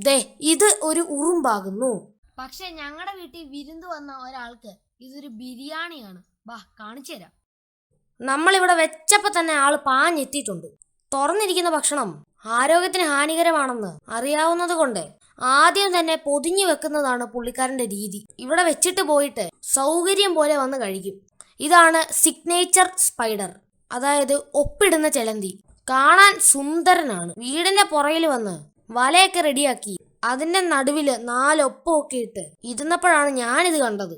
ദേ ഇത് ഒരു ഉറുമ്പാകുന്നു. പക്ഷെ ഞങ്ങളുടെ വീട്ടിൽ വിരുന്ന് വന്ന ഒരാൾക്ക് ഇതൊരു ബിരിയാണിയാണ്. ബാ കാണിച്ചു തരാം. നമ്മളിവിടെ വെച്ചപ്പോ തന്നെ ആൾ പാഞ്ഞെത്തിയിട്ടുണ്ട്. തുറന്നിരിക്കുന്ന ഭക്ഷണം ആരോഗ്യത്തിന് ഹാനികരമാണെന്ന് അറിയാവുന്നത് കൊണ്ട് ആദ്യം തന്നെ പൊതിഞ്ഞു വെക്കുന്നതാണ് പുള്ളിക്കാരന്റെ രീതി. ഇവിടെ വെച്ചിട്ട് പോയിട്ട് സൗകര്യം പോലെ വന്ന് കഴിക്കും. ഇതാണ് സിഗ്നേച്ചർ സ്പൈഡർ അതായത് ഒപ്പിടുന്ന ചെലന്തി. കാണാൻ സുന്ദരനാണ്. വീടിന്റെ പുറകിൽ വന്ന് വലയൊക്കെ റെഡിയാക്കി. അതിന്റെ നടുവിൽ നാലൊപ്പമൊക്കെ ഇട്ട് ഇരുന്നപ്പോഴാണ് ഞാനിത് കണ്ടത്.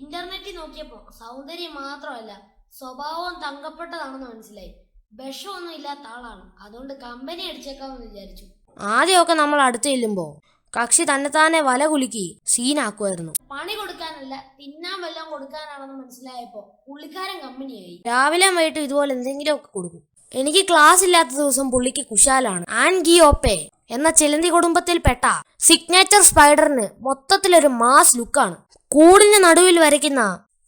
ഇന്റർനെറ്റിൽ നോക്കിയപ്പോ സൗന്ദര്യം മാത്രമല്ല സ്വഭാവം തങ്കപ്പെട്ടതാണെന്ന് മനസ്സിലായി. വിഷമൊന്നും ഇല്ലാത്ത ആളാണ്. അതുകൊണ്ട് കമ്പനി അടിച്ചേക്കാമെന്ന് വിചാരിച്ചു. ആദ്യമൊക്കെ നമ്മൾ അടുത്ത് ചെല്ലുമ്പോ കക്ഷി തന്നെത്താനെ വല കുലുക്കി സീനാക്കുമായിരുന്നു. പണി കൊടുക്കാനല്ല തിന്നാൻ വല്ലതും കൊടുക്കാനാണെന്ന് മനസ്സിലായപ്പോ പുള്ളിക്കാരൻ കമ്പനിയായി രാവിലെ വൈകിട്ട് ഇതുപോലെ എന്തെങ്കിലും ഒക്കെ കൊടുക്കും. എനിക്ക് ക്ലാസ് ഇല്ലാത്ത ദിവസം പുള്ളിക്ക് കുശാലാണ്. ആൻ ഗിയോപ്പെ എന്ന ചിലന്തി കുടുംബത്തിൽപ്പെട്ട സിഗ്നേച്ചർ സ്പൈഡറിന് മൊത്തത്തിലൊരു മാസ് ലുക്കാണ് കൂടിന് നടുവിൽ വരയ്ക്കുന്ന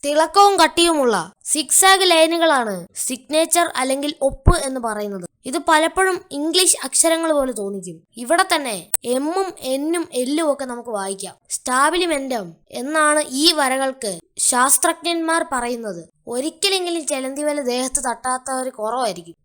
തിളക്കവും കട്ടിയുമുള്ള സിക്സാഗ് ലൈനുകളാണ് സിഗ്നേച്ചർ അല്ലെങ്കിൽ ഒപ്പ് എന്ന് പറയുന്നത്. ഇത് പലപ്പോഴും ഇംഗ്ലീഷ് അക്ഷരങ്ങൾ പോലെ തോന്നിക്കും. ഇവിടെ തന്നെ എമ്മും എന്നും എല്ലും ഒക്കെ നമുക്ക് വായിക്കാം. സ്റ്റാബിലിമെന്റം എന്നാണ് ഈ വരകൾക്ക് ശാസ്ത്രജ്ഞന്മാർ പറയുന്നത്. ഒരിക്കലെങ്കിലും ചെലന്തി വല ദേഹത്ത് തട്ടാത്തവർ കുറവായിരിക്കും.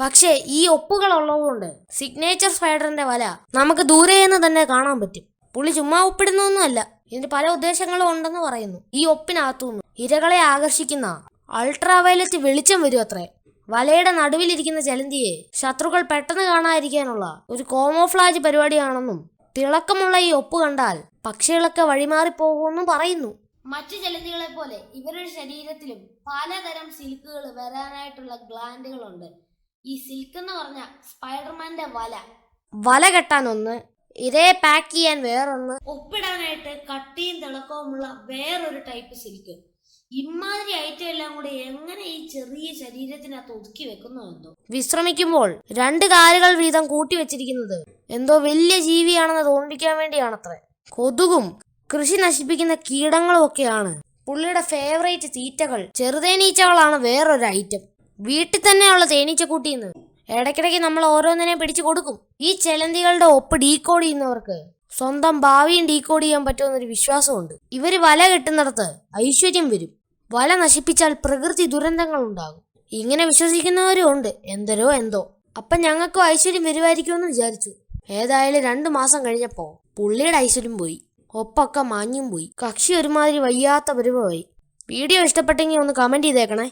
പക്ഷേ ഈ ഒപ്പുകൾ ഉള്ളതുകൊണ്ട് സിഗ്നേച്ചർ സ്പൈഡറിന്റെ വല നമുക്ക് ദൂരെ നിന്ന് തന്നെ കാണാൻ പറ്റും. പുള്ളി ചുമ്മാ ഒപ്പിടുന്നൊന്നുമല്ല ഇതിന് പല ഉദ്ദേശങ്ങളും ഉണ്ടെന്ന് പറയുന്നു. ഈ ഒപ്പിനകത്തുനിന്ന് ഇരകളെ ആകർഷിക്കുന്ന അൾട്രാ വയലറ്റ് വെളിച്ചം വരും അത്രേ. വലയുടെ നടുവിലിരിക്കുന്ന ചലന്തിയെ ശത്രുക്കൾ പെട്ടെന്ന് കാണാതിരിക്കാനുള്ള ഒരു കോമോഫ്ലാജ് പരിപാടിയാണെന്നും തിളക്കമുള്ള ഈ ഒപ്പ് കണ്ടാൽ പക്ഷികളൊക്കെ വഴിമാറിപ്പോകുമെന്നും പറയുന്നു. മറ്റു ചലന്തികളെ പോലെ ഇവരുടെ ശരീരത്തിലും പലതരം സിൽക്കുകൾ വരാനായിട്ടുള്ള ഗ്ലാൻഡുകളുണ്ട് ഈ സിൽക്ക് എന്ന് പറഞ്ഞ സ്പൈഡർമാന്റെ വല. വല കെട്ടാൻ ഒന്ന് ഇതേ പാക്ക് ചെയ്യാൻ വേറൊന്ന്. ഒപ്പിടാനായിട്ട് കട്ടിയും തിളക്കവുമുള്ള വേറൊരു ടൈപ്പ് സിൽക്ക് ഇമാതിരി ഐറ്റം എല്ലാം കൂടി എങ്ങനെ ഈ ചെറിയ ശരീരത്തിനകത്ത് ഒതുക്കി വെക്കുന്നു എന്തോ വിശ്രമിക്കുമ്പോൾ രണ്ട് കാലുകൾ വീതം കൂട്ടി വെച്ചിരിക്കുന്നത് എന്തോ വലിയ ജീവിയാണെന്ന് തോന്നിക്കാൻ വേണ്ടിയാണത്രേ. കൊതുകും കൃഷി നശിപ്പിക്കുന്ന കീടങ്ങളും ഒക്കെയാണ്. പുള്ളിയുടെ ഫേവറേറ്റ് തീറ്റകൾ ചെറുതേനീച്ചകളാണ് വേറൊരു ഐറ്റം വീട്ടിൽ തന്നെയുള്ള തേനീച്ചക്കൂട്ടിന്ന് ഇടയ്ക്കിടയ്ക്ക് നമ്മൾ ഓരോന്നിനെ പിടിച്ചു കൊടുക്കും. ഈ ചെലന്തികളുടെ ഒപ്പ് ഡീകോഡ് ചെയ്യുന്നവർക്ക് സ്വന്തം ഭാവിയും ഡീകോഡ് ചെയ്യാൻ പറ്റുമെന്നൊരു വിശ്വാസമുണ്ട്. ഇവർ വല കെട്ടുന്നിടത്ത് ഐശ്വര്യം വരും. വല നശിപ്പിച്ചാൽ പ്രകൃതി ദുരന്തങ്ങൾ ഉണ്ടാകും. ഇങ്ങനെ വിശ്വസിക്കുന്നവരും ഉണ്ട്. എന്തരോ എന്തോ. അപ്പൊ ഞങ്ങൾക്കും ഐശ്വര്യം വരുമായിരിക്കുമെന്ന് വിചാരിച്ചു. ഏതായാലും രണ്ടു മാസം കഴിഞ്ഞപ്പോ പുള്ളിയുടെ ഐശ്വര്യം പോയി. ഒപ്പൊക്കെ മാഞ്ഞും പോയി. കക്ഷി ഒരുമാതിരി വയ്യാത്ത പരിപാടി വീഡിയോ ഇഷ്ടപ്പെട്ടെങ്കിൽ ഒന്ന് കമന്റ് ചെയ്തേക്കണേ.